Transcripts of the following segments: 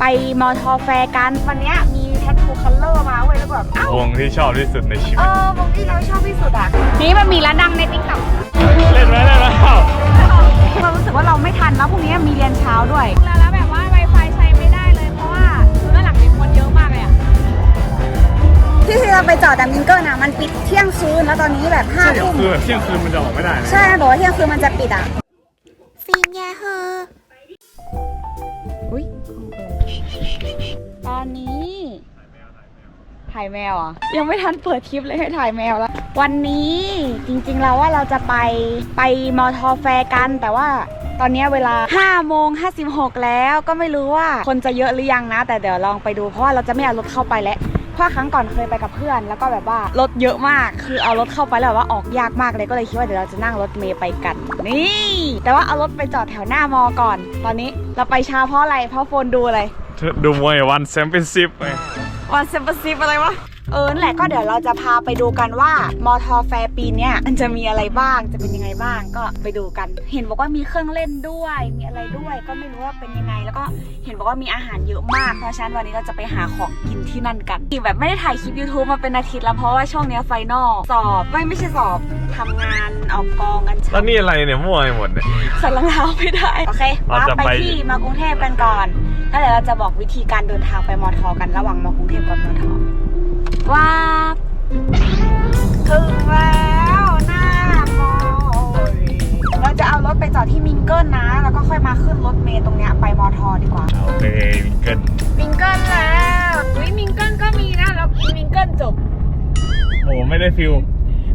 ไปมอทอแฟร์กันวันเนี้ยมีแทททูคัลเลอร์มาเว้ยแล้วแบบเอ้าวงที่ชอบที่สุดในชีเอวิต อวงที่เราชอบที่สุดอะนี่มันมีร้านดังในติ๊กต็อกเล่นไหมเล่นไหมเรารู้สึกว่าเราไม่ทันแล้วพรุ่งนี้มีเรียนเช้าด้วย แล้วแล้วแบบว่า Wi-Fi ใช้ไม่ได้เลย เพราะว่าด้านหลังมีคนเยอะมากเลยอะ ที่ที่เราไปจอดแต่มิงเกิลนะมันปิดเที่ยงคืนแล้วตอนนี้แบบห้าเที่ยงทุ่มคืนเที่ยงคืนมันจะออกไม่ได้นะใช่บอกว่าเที่ยงคืนมันจะปิดอะ ถ่ายแมวอะ ยังไม่ทันเปิดคลิปเลยให้ถ่ายแมวแล้ว วันนี้จริงๆเราว่าเราจะไปไปมอทอแฟร์กัน แต่ว่าตอนนี้เวลา5โมง56 แล้วก็ไม่รู้ว่าคนจะเยอะหรือยังนะ แต่เดี๋ยวลองไปดูเพราะว่าเราจะไม่เอารถเข้าไปแล้วพราะครั้งก่อนเคยไปกับเพื่อน แล้วก็แบบว่ารถเยอะมาก คือเอารถเข้าไปแล้วว่าออกยากมากเลยก็เลยคิดว่าเดี๋ยวเราจะนั่งรถเมย์ไปกัน นี่ แต่ว่าเอารถไปจอดแถวหน้ามอก่อน ตอนนี้เราไปช้าเพราะอะไรเพราะโฟนดูอะไรดูมวยวันแชมเปี้ยนชิพไป วันเซมเปอร์ซิฟอะไรวะ เออนั่นแหละก็เดี๋ยวเราจะพาไปดูกันว่ามอทอแฟร์ปีเนี้ยมันจะมีอะไรบ้างจะเป็นยังไงบ้างก็ไปดูกัน เห็นบอกว่ามีเครื่องเล่นด้วย มีอะไรด้วย ก็ไม่รู้ว่าเป็นยังไง แล้วก็เห็นบอกว่ามีอาหารเยอะมากเพราะฉะนั้นวันนี้เราจะไปหาของกินที่นั่นกันอีกแบบไม่ได้ถ่ายคลิป YouTube มาเป็นอาทิตย์แล้วเพราะว่าช่วงเนี้ยไฟนอลสอบไม่ไม่ใช่สอบทำงานออกกองกันแล้วนี่อะไรเนี่ยมั่วไปหมดเนี่ย ใส่รองเท้าไม่ได้โอเคเราว้าจะไปไปที่มากรุงเทพกันก่อน แล้วเดี๋ยวเราจะบอกวิธีการเดินทางไปมอทอกันระหว่างมากรุงเทพกับมอทอว้าบถึงแล้วหน้ามอเราจะเอารถไปจอดที่มิงเกิลนะ แล้วก็ค่อยมาขึ้นรถเมล์ตรงเนี้ยไปมอทอดีกว่า โอเคเกินมิงเกิลแล้ววิมิงเกิลก็มีนะแล้วกินมิงเกิลจบ โอ้ไม่ได้ฟิล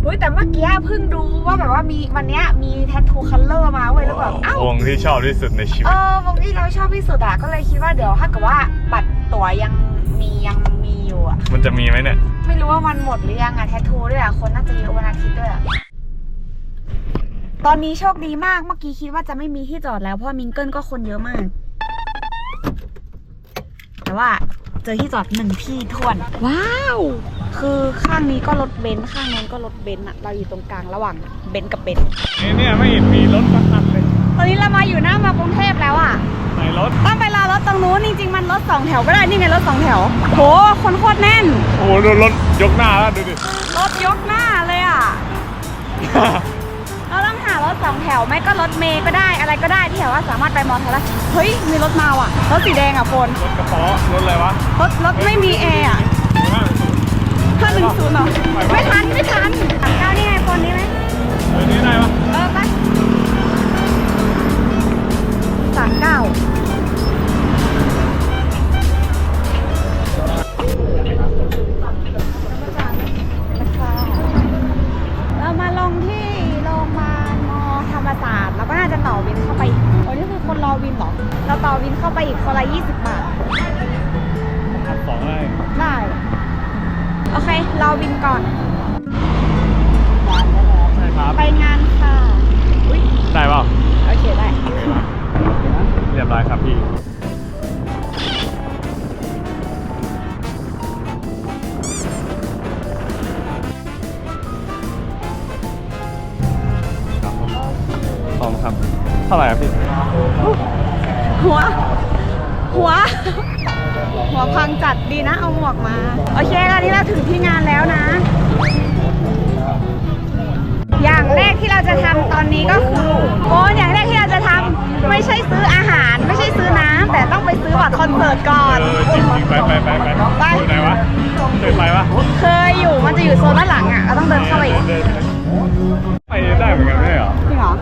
อุ้ยแต่เมื่อกี้เพิ่งดูว่าแบบว่ามีวันเนี้ยมีแทททูคัลเลอร์มาเว้ยแล้วแบบเอ้าวงที่ชอบที่สุดในชีเอวิตอวงที่เราชอบที่สุดอะก็เลยคิดว่าเดี๋ยวถ้าเกิดว่าบัตรตั๋วยังมียังมีอยู่อะมันจะมีไหมเนี่ย ไม่รู้ว่ามันหมดหรือยังอะแททูด้วยอะคนน่าจะเยอะวันอาทิตย์ด้วยอะตอนนี้โชคดีมากเมื่อกี้คิดว่าจะไม่มีที่จอดแล้วเพราะมิงเกิลก็คนเยอะมาก แต่ว่าเจอที่จอดหนึ่งที่ทวน ว้าว คือข้างนี้ก็รถเบนซ์ข้างนั้นก็รถเบนซ์อะเราอยู่ตรงกลางระหว่างเบนซ์กับเบนซ์ไอ้เนี่ยไม่เห็นมีรถสักคันเลยตอนนี้เรามาอยู่หน้ามากรุงเทพแล้วอะไหนรถต้องไปรอรถตรงนู้นจริงๆมันรถสองแถวก็ได้นี่ไงรถสองแถวโหคนโคตรแน่น โอ้โหรถรถยกหน้าแล้วดูดิรถยกหน้าเลยอะเราต้องหารถสองแถวไม่ก็รถเมย์ก็ได้อะไรก็ได้ที่แบบว่าสามารถไปมอเตอร์ได้เฮ้ยมีรถมาว่ะรถสีแดงอะโฟนรถกระป๋อรถอะไรวะรถรถไม่มีแอร์อะ ห้าหนึ่งศูนย์เหรอ ไม่ทัน ไม่ทันสามเก้านี่ไงโฟนนี้ไหมเออนี่ได้ปะเออไปสามเก้าเรามาลงที่โรงพยาบาลมอธรรมศาสตร์แล้วก็น่าจะต่อวินเข้าไปอีกโอ้นี่คือคนรอวินเหรอ เราต่อวินเข้าไปอีกคนละ20 บาทพันสองได้ได้ โอเค รอวินก่อน ใช่ครับ ไปงานค่ะ ได้เปล่าโอเคได้ เรียบร้อยครับพี่ ครับผมพร้อมครับ เท่าไหร่ครับพี่ หัว หัว หัวพังจัดดีนะเอาหมวกมา โอเคตอนนี้เราถึงที่งานแล้วนะ อย่างแรกที่เราจะทำตอนนี้ก็คือโอ้อย่างแรกที่เราจะทำไม่ใช่ซื้ออาหาร ไม่ใช่ซื้อน้ำแต่ต้องไปซื้อบัตรคอนเสิร์ตก่อนเออจริงๆไปไปไปไปไปอยู่ไหนวะเคยไปวะเคยอยู่มันจะอยู่โซนด้านหลังอะเราต้องเดินเข้าไปอีกเดินไปได้เหมือนกันไม่ใช่เหรอจริงเหรอ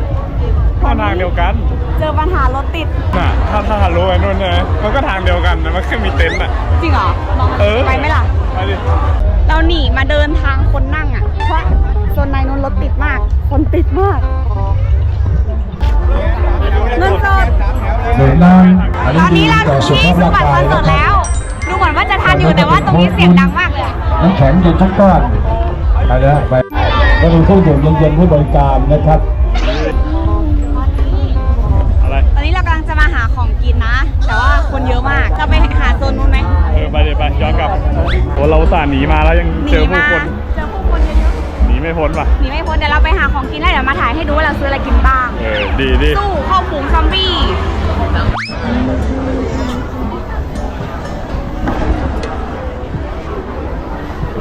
เข้าทางเดียวกันเจอปัญหารถติดน่ะถ้าถ้ารู้ไอ้นู่นเนี่ยมันก็ทางเดียวกันนะมันแค่มีเต็นท์อะ จริงเหรอลองเออ ไปไหมล่ะ ไปดิเราหนีมาเดินทางคนนั่งอะ เพราะโซนในนู้นรถติดมาก คนติดมาก เงินสดหนึ่งน้ำตอนนี้เราถึงที่ซื้อบัตรคอนเสิร์ตแล้ว ดูเหมือนว่าจะทันอยู่แต่ว่าตรงนี้เสียงดังมากเลยอะน้ำแข็งเย็นทุกก้อนไปนะไปแล้วมีเครื่องดื่มเย็นๆให้บริการนะครับ ไปเดี๋ยวไปย้อนกลับโอเราสานหนีมาแล้วยังเจอผู้คนเจอผู้คนเยอะหนีไม่พ้นป่ะหนีไม่พ้นเดี๋ยวเราไปหาของกินแล้วเดี๋ยวมาถ่ายให้ดูว่าเราซื้ออะไรกินบ้างเออดีดีสู้ข้าวผงซอมบี้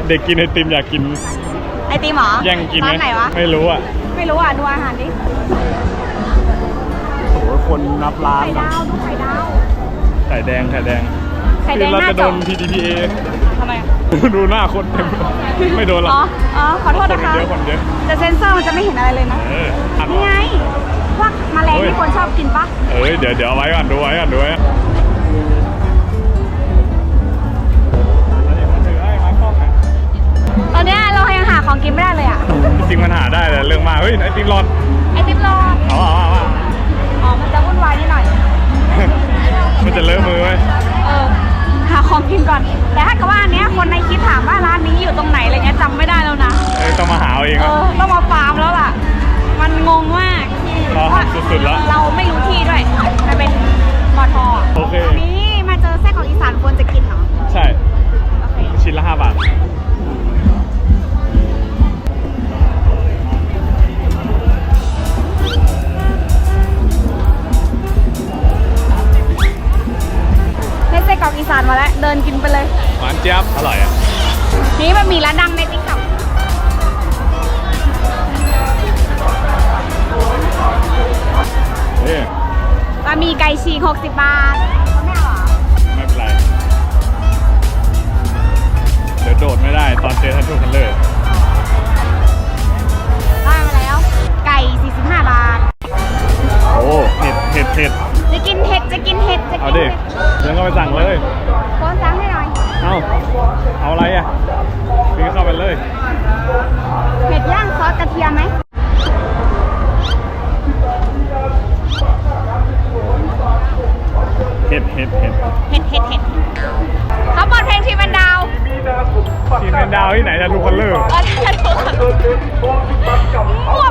เด็กกินไอติมอยากกินไอติมหรอยังกินไหมไม่รู้อะไม่รู้อะดูอาหารดิโอ้คนนับล้านไข่ดาวดูไข่ดาวไข่แดงไข่แดง ไข่แดงคือเราหน้าจะจโดอน PDPA ทำไมอะดูหน้าคนเต็มไม่โดนหรอกอ๋อ อ๋อ ขอโทษคนนะมันคะ เยอะคนเยอะแต่เซนเซอร์มันจะไม่เห็นอะไรเลยนะ เอออัดนี่ไง พวกแมลงเฮ้ยที่คนชอบกินปะเอ้ยเดี๋ยวเดี๋ยวเอาไว้ก่อนดูไว้ก่อนดูไว้ก่อนอันนี้ผมถือให้มากล้องนะตอนเนี้ยเรายังหาของกินไม่ได้เลยอะ จริงๆมันหาได้แต่เรื่องมากเฮ้ยไอติมร้อนไอติมรอดเอาเอาเอาเอาอ๋อ มันจะวุ่นวายนิดหน่อย มันจะเลอะมือไว้เออ หาของกินก่อน แต่ถ้าเกิดว่าอันเนี้ยคนในคลิปถามว่าร้านนี้อยู่ตรงไหนอะไรเงี้ยจำไม่ได้แล้วนะเอ้ยต้องมาหาเอาเองเออะอต้องมาฟาร์มแล้วล่ะ มันงงมากรอทำสุดๆแล้วเร กรอกอีสานมาแล้วเดินกินไปเลย หวานเจี๊ยบอร่อยอะนี่มันมีร้านดังในติ๊กต็อกเอ๊ะบะหมี่ไก่ฉีก60 บาทไม่เอาเหรอไม่เป็นไร เดี๋ยวโดดไม่ได้ตอนเจอทันทุกคันเลยได้มาแล้ว ไก่ 45 บาท โอ้เผ็ดเผ็ดเผ็ด เห็ดจะเอากินดิเห็ดเดี๋ยวก็ไปสั่งเลยโคนสั่งให้หน่อย เอาเอาอะไรอะซื้อเข้าไปเลยเห็ดย่างซอสกระเทียมไหมเห็ดเห็ดเห็ดเห็ดเห็ดเห็ดเขาเปิดเพลงทีเป็นดาวทีมเป็นดาวที่ไหนจะทุกคันเลยเออที่จะดูกันมั่ว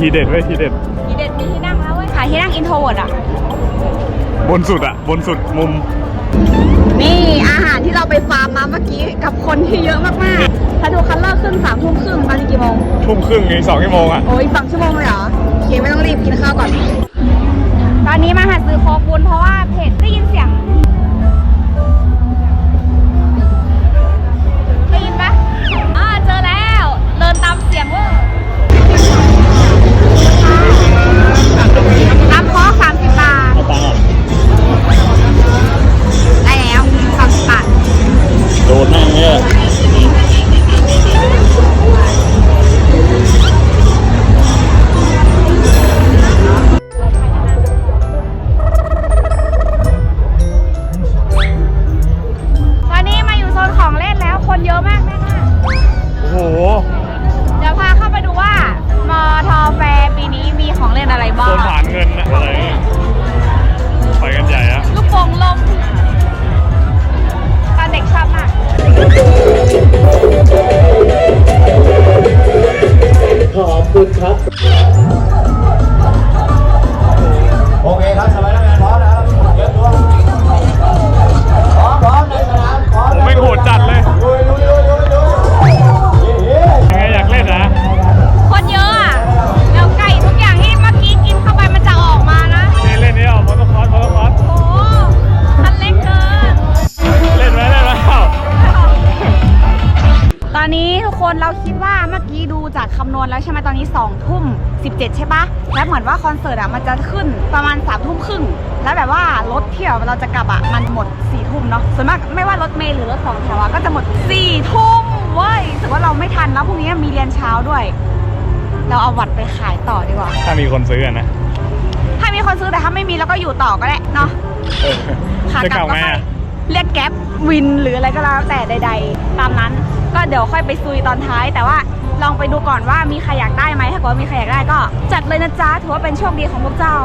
ทีเด็ดไว้ยทีเด็ด ทีเด็ดมีที่นั่งแล้วเว้ยขายที่นั่งอินโทรเวิร์ดอะ บนสุดอะ บนสุดมุม นี่อาหารที่เราไปฟาร์มมาเมื่อกี้กับคนที่เยอะมากๆถ้าดูคัลเลอร์ขึ้นสามทุ่มครึ่งตอนนี้กี่โมง ทุ่มครึ่งอีกสองชั่วโมงอะ โอ้ยสองชั่วโมงเลยเหรอโอเคไม่ต้องรีบกินข้าวก่อน ตอนนี้มาหาซื้อโคกุนเพราะว่า อนนี้ทุกคนเราคิดว่าเมื่อกี้ดูจากคำนวณแล้วใช่ไหมตอนนี้2ทุ่ม17 ใช่ปะแล้วเหมือนว่าคอนเสิร์ตอะมันจะขึ้นประมาณ3ทุ่มครึ่งแล้วแบบว่ารถเที่ยวเราจะกลับอะมันหมด4ทุ่มเนาะส่วนมากไม่ว่ารถเมล์หรือรถสองแถวอะก็จะหมด4ทุ่มเว้ยถือว่าเราไม่ทันแล้วพรุ่งนี้มีเรียนเช้าด้วย เราเอาวัดไปขายต่อดีกว่า ถ้ามีคนซื้ออะนะ ถ้ามีคนซื้อแต่ถ้าไม่มีเราก็อยู่ต่อก็ได้เนาะเออขาจะกกลัลับบก็ไงค่อยอะ เรียกแก๊ปวินหรืออะไรก็แล้วแต่ใด ๆ ตามนั้น ก็เดี๋ยวค่อยไปซุยตอนท้าย แต่ว่าลองไปดูก่อนว่ามีใครอยากได้ไหมถ้าเกิดว่ามีใครอยากได้ก็ จัดเลยนะจ๊ะถือว่าเป็นโชคดีของพวกเจ้า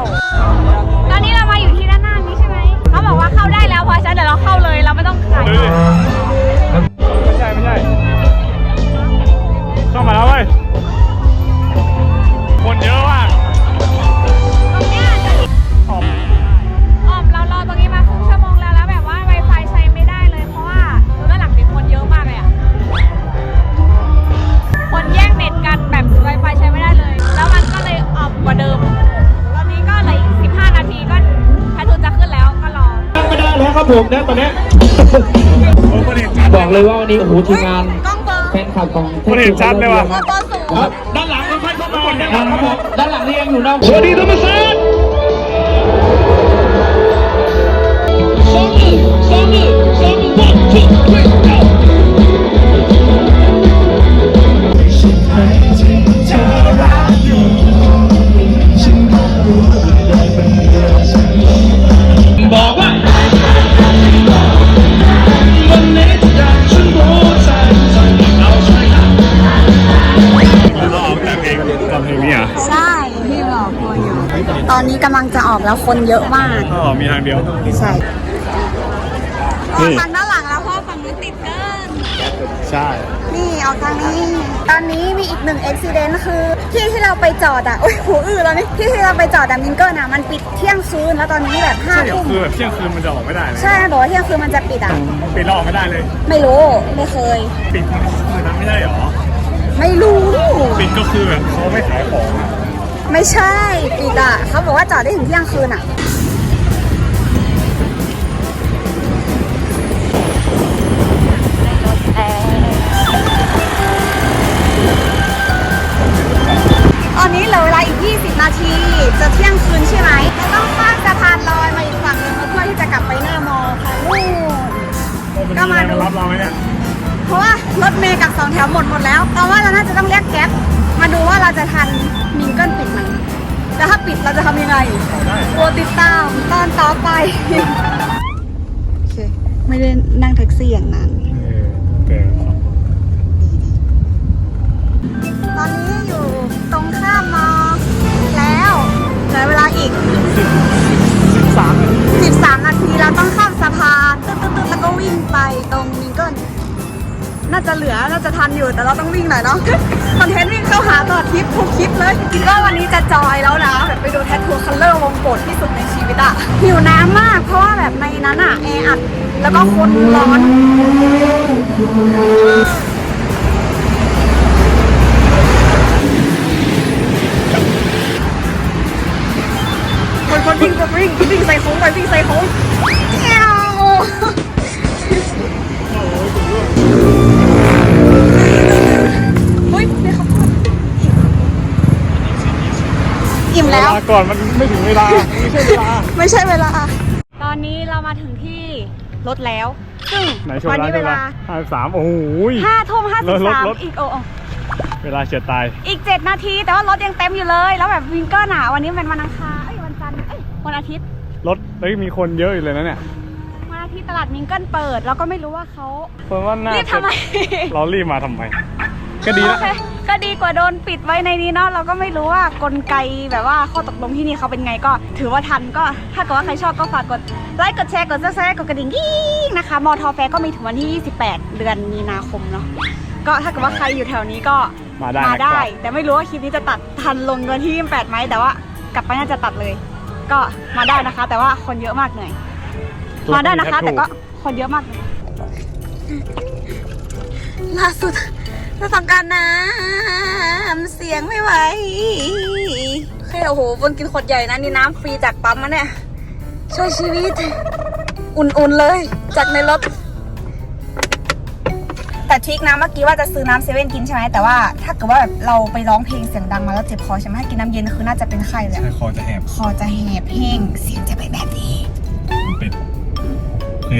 ตอนนี้เรามาอยู่ที่ด้านหน้านี้ใช่ไหมเขาบอกว่าเข้าได้แล้วเพราะฉะนั้นเดี๋ยวเราเข้าเลยเราไม่ต้องขายดูดิไม่ใช่ไม่ใช่เข้ามาแล้วเว้ยคนเยอะมาก ว่าวันนี้โอ้โหทีมงานกล้องเบอร์แฟนคลับของคนเห็นชัดเลยว่ะเบอร์สูงครับด้านหลังมันค่อยเข้ามาด้านหคลัรังบผมด้านหลังนี่ยังอยู่นอกสวัสดีธรรมศาสตร์สองหนึ่งสองหนึ่งสองหนึ่ง one two three go นนี้กำลังจะออกแล้วคนเยอะมากก็มีทางเดียว ใช่นี่ออกทางด้านหลังแล้วเพราะฝั่งนู้นติดเกิน ใช่ นี่ออกทางนี้ ตอนนี้มีอีกหนึ่งอุบิเหตุคือ ที่ที่เราไปจอดอะโอ้ยหูอื้อแล้วนี่ที่ที่เราไปจอดอะมิงเกิลอะมันปิดเที่ยงคืนแล้วตอนนี้แบบห้าใช่เดี๋ยวทุ่มคือแบบเที่ยงคืนมันจะออกไม่ได้เลยใช่มันบอกว่าเที่ยงคืนมันจะปิดอะปิดแล้วออกไม่ได้เลย ไม่รู้ไม่เคย ปิดคือนั้นไม่ได้หรอ ไม่รู้ ปิดก็คือแบบเขาไม่ขายของอะ ไม่ใช่ปิดอะเขาบอกว่าจอดได้ถึงเที่ยงคืนอะตอนนี้เหลือเวลาอีก 20 นาที จะเที่ยงคืนใช่ไหมต้องข้น เราจะทำยังไงโปรติดตามตอนต่อไป โอเค ไม่ได้นั่งแท็กซี่อย่างนั้น น่าจะเหลือน่าจะทันอยู่แต่เราต้องวิ่งหน่อยเนาะคอนเทนต์วิ่งเข้าหาตลอทริปทุกคลิปเลยคิดว่าวันนี้จะจอยแล้วนะแบบไปดูแทททูคัลเลอร์วงโปรดที่สุดในชีวิตอะหิวน้ำมากเพราะว่าแบบในนั้นอะแออัดแล้วก็คนร้อนคนคนวิ่งคนวิ่งวิ่งใส่โค้งไปวิ่งใส่โค้ง อิ่มแล้ว เวลาก่อนมันไม่ถึงเวลา ไม่ใช่เวลา ไม่ใช่เวลา ตอนนี้เรามาถึงที่รถแล้ว ซึ่งไหนโชว์ตอนร้านนี้เวเวลาลาห้าสามโอ้โห ห้าทุ่มห้าสิบรถสามรถ อีกโอ้โอ้เวลาเฉียดตาย อีกเจ็ดนาที แต่ว่ารถยังเต็มอยู่เลย แล้วแบบวิงเกิลอะวันนี้เป็นวันอังคารเอ้ยวันจันทร์เอ้ยวันอาทิตย์ รถเฮ้ยมีคนเยอะอยู่เลยนะเนี่ยวันอาทิตย์ตลาดมิงเกิลเปิด แล้วก็ไม่รู้ว่าเขาเพราะว่าน่ารีบทำไม เรารีบมาทำไม ก็ดีโอแล้วเค ก็ดีกว่าโดนปิดไว้ในนี้เนาะเราก็ไม่รู้ว่ากลไกแบบว่าข้อตกลงที่นี่เขาเป็นไงก็ ถือว่าทันก็ถ้าเกิดว่าใครชอบก็ฝากกดไลค์กดแชร์กดซับสไครต์กดกระดิ่งกิ๊งนะคะมอทอแฟร์ก็มีถึงวันที่ 28 เดือนมีนาคมเนาะก็ถ้าเกิดว่าใครอยู่แถวนี้ก็มาได้มานะคได้รับ แต่ไม่รู้ว่าคลิปนี้จะตัดทันลงวันที่ 28ไหมแต่ว่ากลับไปน่าจะตัดเลย ก็มาได้นะคะ แต่ว่าคนเยอะมากเหนื่อยมาได้นะคะ แต่ก็คนเยอะมากเลยล่าสุด เราต้องการน้ำเสียงไม่ไหวโอเคโอ้โหบนกินขวดใหญ่นะนี่น้ำฟรีจากปั๊มมาเนี่ย ช่วยชีวิต อุ่นๆเลย จากในรถแต่ทริกนะเมื่อกี้ว่าจะซื้อน้ำเซเว่นกินใช่ไหมแต่ว่าถ้าเกิดว่าแบบเราไปร้องเพลงเสียงดังมาแล้วเจ็บคอใช่ไหมถ้ากินน้ำเย็นคือน่าจะเป็นไข้เลยอะคอจะแหบคอจะแหบแห้งเสียงจะไปแบบนี้มันเป็นโอเค